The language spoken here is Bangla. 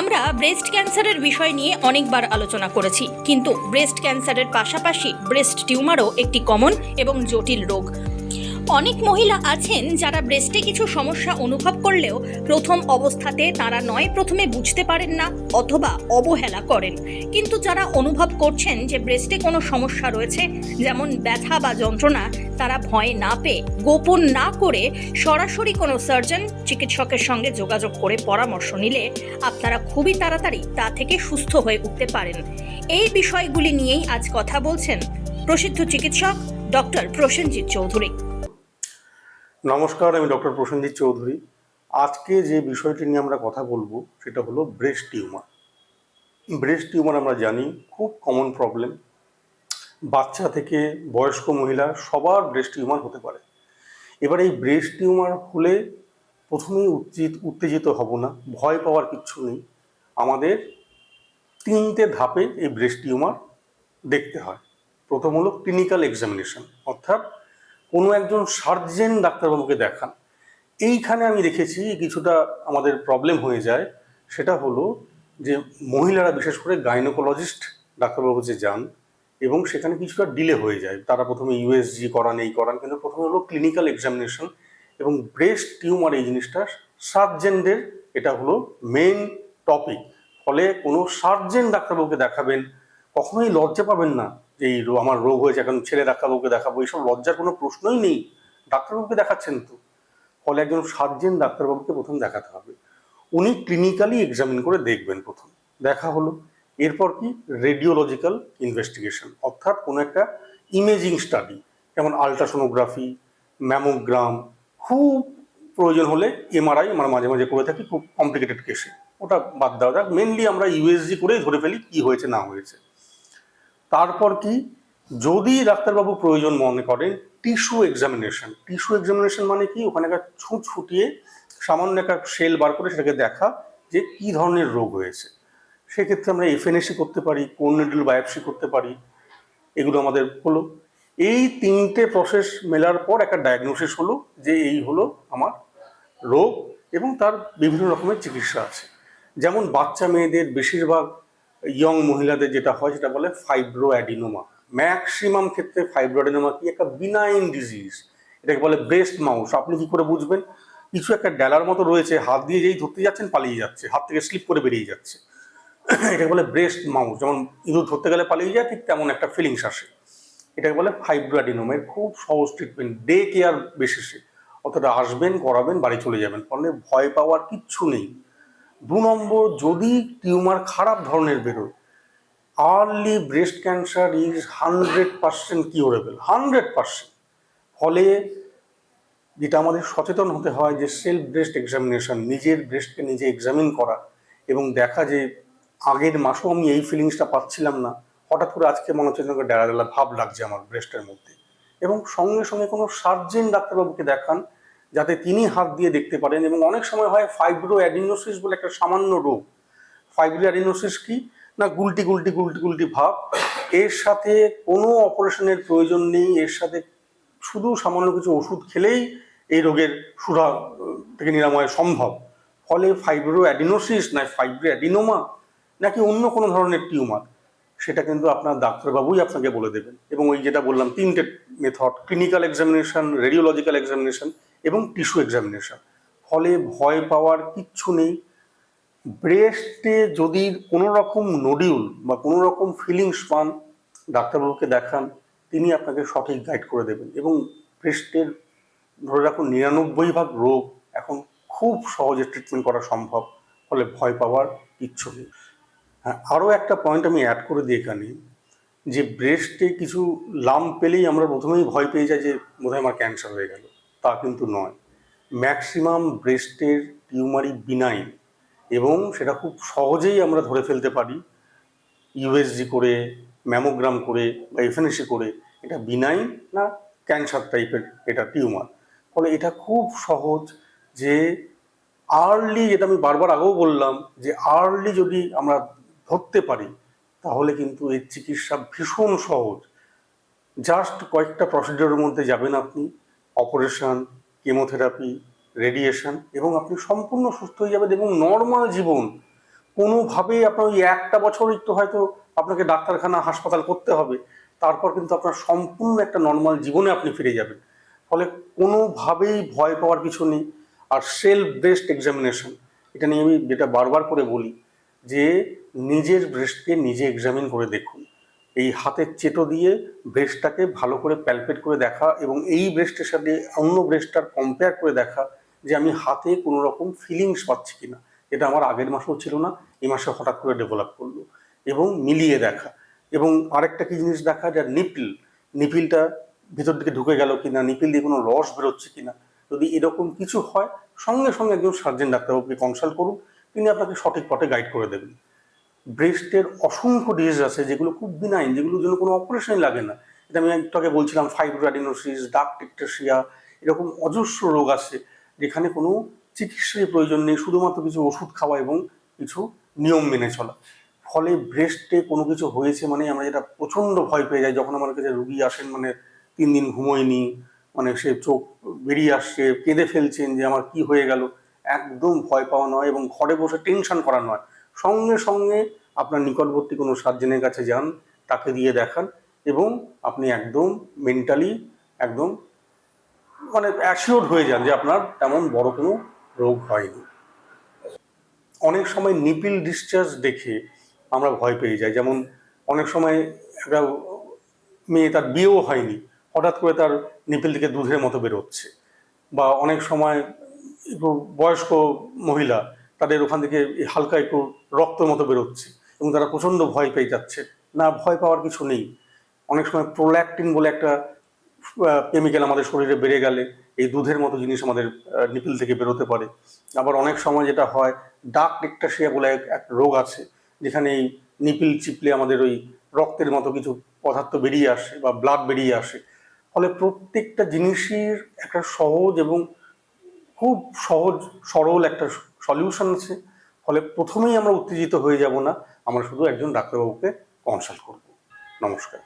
আমরা ব্রেস্ট ক্যান্সারের বিষয় নিয়ে অনেকবার আলোচনা করেছি, কিন্তু ব্রেস্ট ক্যান্সারের পাশাপাশি ব্রেস্ট টিউমারও একটি কমন এবং জটিল রোগ। অনেক মহিলা আছেন যারা ব্রেস্টে কিছু সমস্যা অনুভব করলেও প্রথম অবস্থাতে তারা নয় প্রথমে বুঝতে পারেন না অথবা অবহেলা করেন। কিন্তু যারা অনুভব করছেন যে ব্রেস্টে কোনো সমস্যা রয়েছে, যেমন ব্যথা বা যন্ত্রণা, তারা ভয় না পেয়ে গোপন না করে সরাসরি কোনো সার্জন চিকিৎসকের সঙ্গে যোগাযোগ করে পরামর্শ নিলে আপনারা খুবই তাড়াতাড়ি তা থেকে সুস্থ হয়ে উঠতে পারেন। এই বিষয়গুলি নিয়েই আজ কথা বলছেন প্রসিদ্ধ চিকিৎসক ডক্টর প্রসেনজিৎ চৌধুরী। নমস্কার, আমি ডক্টর প্রসেনজিৎ চৌধুরী। আজকে যে বিষয়টি নিয়ে আমরা কথা বলব, সেটা হলো ব্রেস্ট টিউমার। ব্রেস্ট টিউমার আমরা জানি, খুব কমন প্রবলেম বাচ্চা থেকে বয়স্ক মহিলা, সবার ব্রেস্ট টিউমার হতে পারে। এবার এই ব্রেস্ট টিউমার হলে প্রথমেই উত্তেজিত উত্তেজিত হব না, ভয় পাওয়ার কিচ্ছু নেই। আমাদের তিনটে ধাপে এই ব্রেস্ট টিউমার দেখতে হয়। প্রথম হলো ক্লিনিক্যাল এক্সামিনেশন অর্থাৎ কোনো একজন সার্জেন ডাক্তারবাবুকে দেখান। এইখানে আমি দেখেছি কিছুটা আমাদের প্রবলেম হয়ে যায়। সেটা হলো যে মহিলারা, বিশেষ করে গাইনোকোলজিস্ট ডাক্তারবাবু যে যান এবং সেখানে কিছুটা ডিলে হয়ে যায়। তারা প্রথমে ইউএসজি করান, এই করান, কিন্তু প্রথমে হলো ক্লিনিক্যাল এক্সামিনেশন এবং ব্রেস্ট টিউমার এই জিনিসটা সার্জেনদের, এটা হলো মেন টপিক ফলে কোনো সার্জেন ডাক্তারবাবুকে দেখাবেন, কখনোই লজ্জা পাবেন না। এই আমার রোগ হয়েছে, এখন ছেলে ডাক্তারবাবুকে দেখাবো, এইসব লজ্জার কোনো প্রশ্নই নেই। ডাক্তারবাবুকে দেখাচ্ছেন তো। ফলে একজন সার্জেন ডাক্তারবাবুকে প্রথম দেখাতে হবে। উনি ক্লিনিক্যালি এক্সামিন করে দেখবেন প্রথম। দেখা হলো। এরপর কি? রেডিওলজিক্যাল ইনভেস্টিগেশন অর্থাৎ কোনো একটা ইমেজিং স্টাডি যেমন আলট্রাসোনোগ্রাফি ম্যামোগ্রাম খুব প্রয়োজন হলে এমআরআই আমরা মাঝে মাঝে করে থাকি, খুব কমপ্লিকেটেড কেসে ওটা বাদ দেওয়া যাক। মেনলি আমরা ইউএসজি করেই ধরে ফেলি কি হয়েছে, না হয়েছে। তারপর কি? যদি ডাক্তারবাবু প্রয়োজন মনে করেন, টিস্যু এক্সামিনেশন। টিস্যু এক্সামিনেশন মানে কি? ওখানে একটা ছুঁচ ফুটিয়ে সামান্য একটা সেল বার করে সেটাকে দেখা যে কি ধরনের রোগ হয়েছে। সেক্ষেত্রে আমরা এফএনএসি করতে পারি, কোন নিডল বায়োপসি করতে পারি, এগুলো আমাদের হলো। এই তিনটে প্রসেস মেলার পর একটা ডায়াগনোসিস হলো যে এই হলো আমার রোগ এবং তার বিভিন্ন রকমের চিকিৎসা আছে। যেমন বাচ্চা মেয়েদের বেশিরভাগ ইয়ং মহিলাদের যেটা হয়, সেটা বলে ফাইব্রো অ্যাডিনোমা ম্যাক্সিমাম ক্ষেত্রে ফাইব্রো অ্যাডিনোমা কি? একটা বিনাইন ডিজিজ এটাকে বলে ব্রেস্ট মাউস আপনি কি করে বুঝবেন? কিছু একটা ডেলার মতো রয়েছে, হাত দিয়ে যেই ধরতে যাচ্ছেন, পালিয়ে যাচ্ছে। হাত থেকে স্লিপ করে বেরিয়ে যাচ্ছে। এটাকে বলে ব্রেস্ট মাউস যেমন ইঁদুর ধরতে গেলে পালিয়ে যায়, ঠিক তেমন একটা ফিলিংস আসে। এটাকে বলে ফাইব্রোয়াডিনোম এর খুব সহজ ট্রিটমেন্ট ডে কেয়ার বেসিসে অতটা আসবেন, করাবেন, বাড়ি চলে যাবেন। ফলে ভয় পাওয়ার কিচ্ছু নেই। দু নম্বর, যদি টিউমার খারাপ ধরনের বেরোয় early breast cancer is hundred percent curable hundred percent ফলে যেটা আমাদের সচেতন হতে হয় যে সেলফ ব্রেস্ট এক্সামিনেশন নিজের ব্রেস্টকে নিজে এক্সামিন করা এবং দেখা যে আগের মাসেও আমি এই ফিলিংসটা পাচ্ছিলাম না, হঠাৎ করে আজকে মনে হচ্ছে ডেলা ডেলা ভাব লাগছে আমার ব্রেস্টের মধ্যে। এবং সঙ্গে সঙ্গে কোনো সার্জেন ডাক্তারবাবুকে দেখান যাতে তিনি হাত দিয়ে দেখতে পারেন এবং অনেক সময় হয় ফাইব্রো অ্যাডিনোসিস বলে একটা সামান্য রোগ। ফাইব্রো অ্যাডিনোসিস কি? না গুলটি গুলটি গুলটি গুলটি ভাব। এর সাথে কোনো অপারেশনের প্রয়োজন নেই। এর সাথে শুধু সামান্য কিছু ওষুধ খেলেই এই রোগের সুরা থেকে নিরাময় সম্ভব। ফলে ফাইব্রো অ্যাডিনোসিস না ফাইব্রো অ্যাডিনোমা নাকি অন্য কোনো ধরনের টিউমার, সেটা কিন্তু আপনার ডাক্তারবাবুই আপনাকে বলে দেবেন। এবং ওই যেটা বললাম, তিনটে method clinical examination radiological examination এবং টিস্যু এক্সামিনেশন। ফলে ভয় পাওয়ার কিচ্ছু নেই। ব্রেস্টে যদি কোনো রকম নডিউল বা কোনো রকম ফিলিংস পান, ডাক্তারবাবুকে দেখান, তিনি আপনাকে সঠিক গাইড করে দেবেন। এবং ব্রেস্টের ধরে রাখুন নিরানব্বই ভাগ রোগ এখন খুব সহজে ট্রিটমেন্ট করা সম্ভব, ফলে ভয় পাওয়ার কিচ্ছু নেই। হ্যাঁ আরও একটা পয়েন্ট আমি অ্যাড করে দিই এখানে, যে ব্রেস্টে কিছু লাম পেলেই আমরা প্রথমেই ভয় পেয়ে যাই যে বোধহয় আমার ক্যান্সার হয়ে গেল। তা কিন্তু নয়। ম্যাক্সিমাম ব্রেস্টের টিউমারই বিনাইন এবং সেটা খুব সহজেই আমরা ধরে ফেলতে পারি। ইউএসজি করে ম্যামোগ্রাম করে বা এফএনএসি করে এটা বিনাইন না ক্যান্সার টাইপের এটা টিউমার। ফলে এটা খুব সহজ যে আর্লি যেটা আমি বারবার আগেও বললাম যে আর্লি যদি আমরা ধরতে পারি তাহলে কিন্তু এর চিকিৎসা ভীষণ সহজ। জাস্ট কয়েকটা প্রসিডিওরের মধ্যে যাবেন আপনি। অপারেশন, কেমোথেরাপি, রেডিয়েশন এবং আপনি সম্পূর্ণ সুস্থ হয়ে যাবেন। এবং নর্মাল জীবন, কোনোভাবেই আপনার ওই একটা বছর একটু হয়তো আপনাকে ডাক্তারখানা, হাসপাতাল করতে হবে। তারপর কিন্তু আপনার সম্পূর্ণ একটা নর্মাল জীবনে আপনি ফিরে যাবেন। ফলে কোনোভাবেই ভয় পাওয়ার কিছু নেই। আর সেলফ ব্রেস্ট এক্সামিনেশন এটা নিয়ে আমি যেটা বারবার করে বলি যে নিজের ব্রেস্টকে নিজে এক্সামিন করে দেখুন। এই হাতের চেটো দিয়ে ব্রেস্টটাকে ভালো করে প্যালপেট করে দেখা এবং এই ব্রেস্টের সাথে অন্য ব্রেস্টটার কম্পেয়ার করে দেখা যে আমি হাতে কোনো রকম ফিলিংস পাচ্ছি কিনা। এটা আমার আগের মাসেও ছিল না, এই মাসে হঠাৎ করে ডেভেলপ করল এবং মিলিয়ে দেখা। এবং আরেকটা কি জিনিস দেখা, যে নিপিল নিপিলটা ভিতর দিকে ঢুকে গেল কিনা নিপিল দিয়ে কোনো রস বেরোচ্ছে কিনা। যদি এরকম কিছু হয়, সঙ্গে সঙ্গে একজন সার্জেন ডাক্তারবাবুকে কনসাল্ট করুন, তিনি আপনাকে সঠিক পথে গাইড করে দেবেন। ব্রেস্টের অসংখ্য ডিজিজ আছে যেগুলো খুব বিনাইন যেগুলোর জন্য কোনো অপারেশনই লাগে না। এটা আমি আগে বলছিলাম ফাইব্রোডাইনোসিস ডাক টেকটেশিয়া এরকম অজস্র রোগ আছে যেখানে কোনো চিকিৎসারই প্রয়োজন নেই, শুধুমাত্র কিছু ওষুধ খাওয়া এবং কিছু নিয়ম মেনে চলা। ফলে ব্রেস্টে কোনো কিছু হয়েছে মানে আমরা যেটা প্রচণ্ড ভয় পেয়ে যাই, যখন আমার কাছে রুগী আসেন মানে তিন দিন ঘুমোয়নি মানে সে চোখ বেরিয়ে আসছে, কেঁদে ফেলছেন যে আমার কি হয়ে গেল, একদম ভয় পাওয়া নয় এবং ঘরে বসে টেনশন করা নয়। সঙ্গে সঙ্গে আপনার নিকটবর্তী কোনো সার্জেনের কাছে যান, তাকে দিয়ে দেখান এবং আপনি একদম মেন্টালি একদম মানে অ্যাসিওর হয়ে যান যে আপনার তেমন বড় কোনো রোগ হয়নি। অনেক সময় নিপিল ডিসচার্জ দেখে আমরা ভয় পেয়ে যাই। যেমন অনেক সময় একটা মেয়ে তার বিয়েও হয়নি, হঠাৎ করে তার নিপিল থেকে দুধের মতো বেরোচ্ছে বা অনেক সময় বয়স্ক মহিলা তাদের ওখান থেকে হালকা একটু রক্তের মতো বেরোচ্ছে এবং তারা প্রচণ্ড ভয় পেয়ে যাচ্ছে। না, ভয় পাওয়ার কিছু নেই। অনেক সময় প্রোল্যাক্টিন বলে একটা কেমিক্যাল আমাদের শরীরে বেড়ে গেলে এই দুধের মতো জিনিস আমাদের নিপিল থেকে বেরোতে পারে। আবার অনেক সময় যেটা হয় ডাক টেকটাসিয়া বলে এক রোগ আছে, যেখানে এই নিপিল চিপলে আমাদের ওই রক্তের মতো কিছু পদার্থ বেরিয়ে আসে বা ব্লাড বেরিয়ে আসে। ফলে প্রত্যেকটা জিনিসের একটা সহজ এবং খুব সহজ, সরল একটা সলিউশন আছে। ফলে প্রথমেই আমরা উত্তেজিত হয়ে যাব না, আমরা শুধু একজন ডাক্তারবাবুকে কনসাল্ট করব। নমস্কার।